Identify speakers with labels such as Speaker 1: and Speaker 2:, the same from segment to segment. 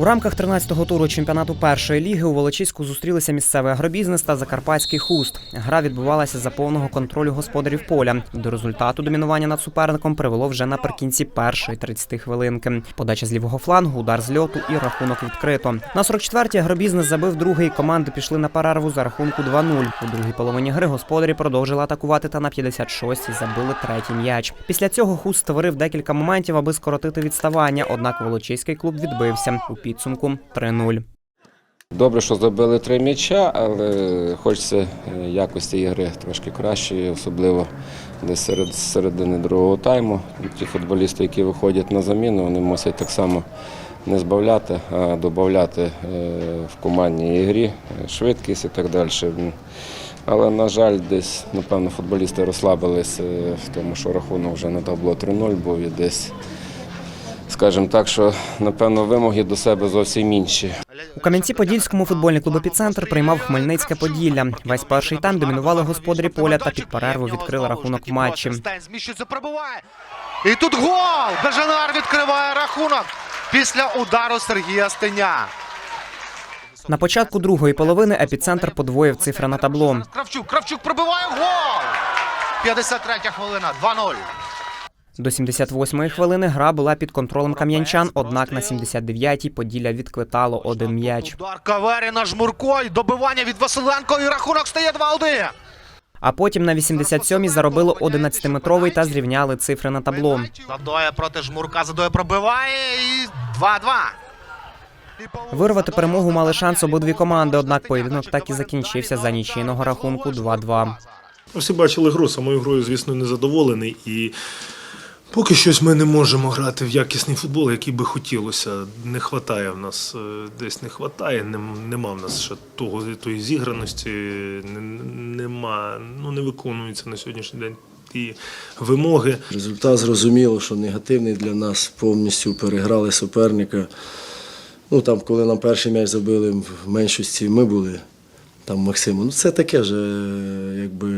Speaker 1: У рамках 13-го туру чемпіонату першої ліги у Волочиську зустрілися місцевий агробізнес та закарпатський хуст. Гра відбувалася за повного контролю господарів поля. До результату домінування над суперником привело вже наприкінці першої 30 хвилинки. Подача з лівого флангу, удар з льоту і рахунок відкрито. На 44-й агробізнес забив другий. Команди пішли на перерву за рахунку 2-0. У другій половині гри господарі продовжили атакувати та на 56-й забили третій м'яч. Після цього хуст створив декілька моментів, аби скоротити відставання. Однак волочиський клуб відбився підсумку 3-0.
Speaker 2: Добре, що забили три м'яча, але хочеться е, якості ігри трошки кращої, особливо десь серед середини другого тайму. Ті футболісти, які виходять на заміну, вони мусять так само не збавляти, а додати е, в командній ігрі е, швидкість і так далі. Але, на жаль, десь, напевно, футболісти розслабились в тому, що рахунок вже на табло 3-0 був і десь, скажімо так, що, напевно, вимоги до себе зовсім інші.
Speaker 1: У Кам'янці-Подільському футбольний клуб «Епіцентр» приймав Хмельницьке Поділля. Весь перший тайм домінували господарі поля та під перерву відкрили рахунок в матчі.
Speaker 3: Зміщується, пробиває. І тут гол! Бежанар відкриває рахунок після удару Сергія Стеня.
Speaker 1: На початку другої половини епіцентр подвоїв цифри на табло.
Speaker 3: Кравчук, Кравчук пробиває гол! 53 хвилина, 2-0.
Speaker 1: До 78-ї хвилини гра була під контролем кам'янчан, однак на 79-й Поділля відквитало один м'яч.
Speaker 3: Удар Каверіна Жмурко, і добивання від Василенко, і рахунок стає 2-1.
Speaker 1: А потім на 87-й заробило 11-метровий та зрівняли цифри на табло.
Speaker 3: Задоє проти Жмурка, Задоє пробиває і 2-2.
Speaker 1: Вирвати перемогу мали шанс обидві команди, однак поєдинок так і закінчився за нічийного рахунку 2-2.
Speaker 4: Ну, Всі бачили гру, самою грою, звісно, не задоволений. І поки щось ми не можемо грати в якісний футбол, який би хотілося. Не вистачає в нас, е, десь не вистачає, нема в нас ще того, тої зіграності, не- нема, ну не виконуються на сьогоднішній день ті вимоги.
Speaker 5: Результат зрозуміло, що негативний для нас. Повністю переграли суперника. Ну там, коли нам перший м'яч забили, в меншості ми були. Там Максиму. Ну це таке ж, е, якби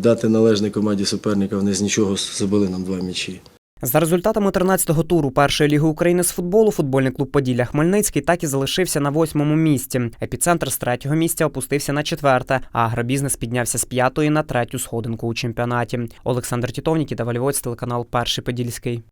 Speaker 5: віддати належне команді суперника, вони з нічого забили нам два м'ячі.
Speaker 1: За результатами 13-го туру першої ліги України з футболу футбольний клуб Поділля Хмельницький так і залишився на восьмому місці. Епіцентр з третього місця опустився на четверте, а агробізнес піднявся з п'ятої на третю сходинку у чемпіонаті. Олександр Тітовнік та Вальвоць, телеканал Перший Подільський.